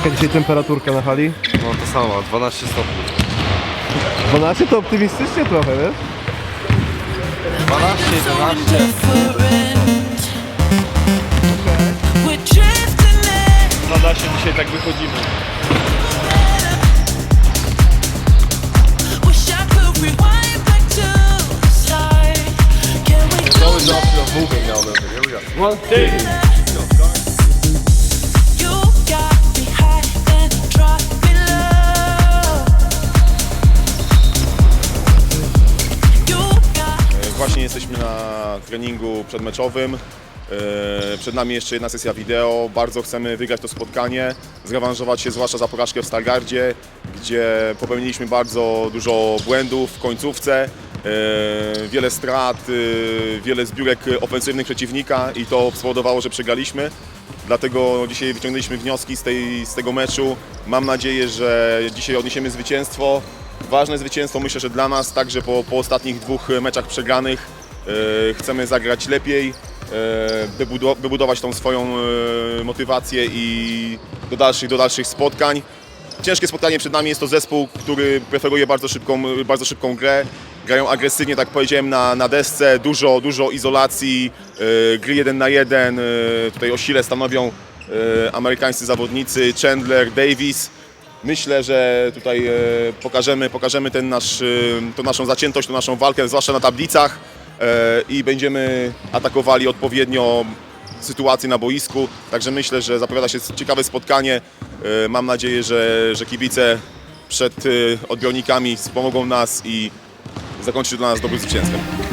Jaka dzisiaj temperaturka na hali? No to samo, 12 stopni. 12 to optymistycznie trochę, wiesz? 12, 11. different. We're drifting in. Nada się dzisiaj tak wychodzimy. Wish I could rewind back to the start. Can we go Always back? option of moving now and then. Here we go. One, two. Właśnie jesteśmy na treningu przedmeczowym. E, Przed nami jeszcze jedna sesja wideo. Bardzo chcemy wygrać to spotkanie, zrewanżować się zwłaszcza za porażkę w Stargardzie, gdzie popełniliśmy bardzo dużo błędów w końcówce. e, Wiele strat, e, wiele zbiórek ofensywnych przeciwnika i to spowodowało, że przegraliśmy. Dlatego dzisiaj wyciągnęliśmy wnioski z, tej, z tego meczu. Mam nadzieję, że dzisiaj odniesiemy zwycięstwo. Ważne zwycięstwo myślę, że dla nas, także po, po ostatnich dwóch meczach przegranych e, chcemy zagrać lepiej, e, wybudo- wybudować tą swoją e, motywację i do dalszych, do dalszych spotkań. Ciężkie spotkanie przed nami jest to zespół, który preferuje bardzo szybką, bardzo szybką grę. Grają agresywnie, tak powiedziałem, na, na desce, dużo, dużo izolacji, e, gry jeden na jeden. E, tutaj o sile stanowią e, amerykańscy zawodnicy Chandler, Davis. Myślę, że tutaj e, pokażemy, pokażemy ten nasz, e, tą naszą zaciętość, tą naszą walkę, zwłaszcza na tablicach e, i będziemy atakowali odpowiednio sytuację na boisku. Także myślę, że zapowiada się ciekawe spotkanie. E, Mam nadzieję, że, że kibice przed e, odbiornikami wspomogą nas i zakończy to dla nas dobrym zwycięstwem.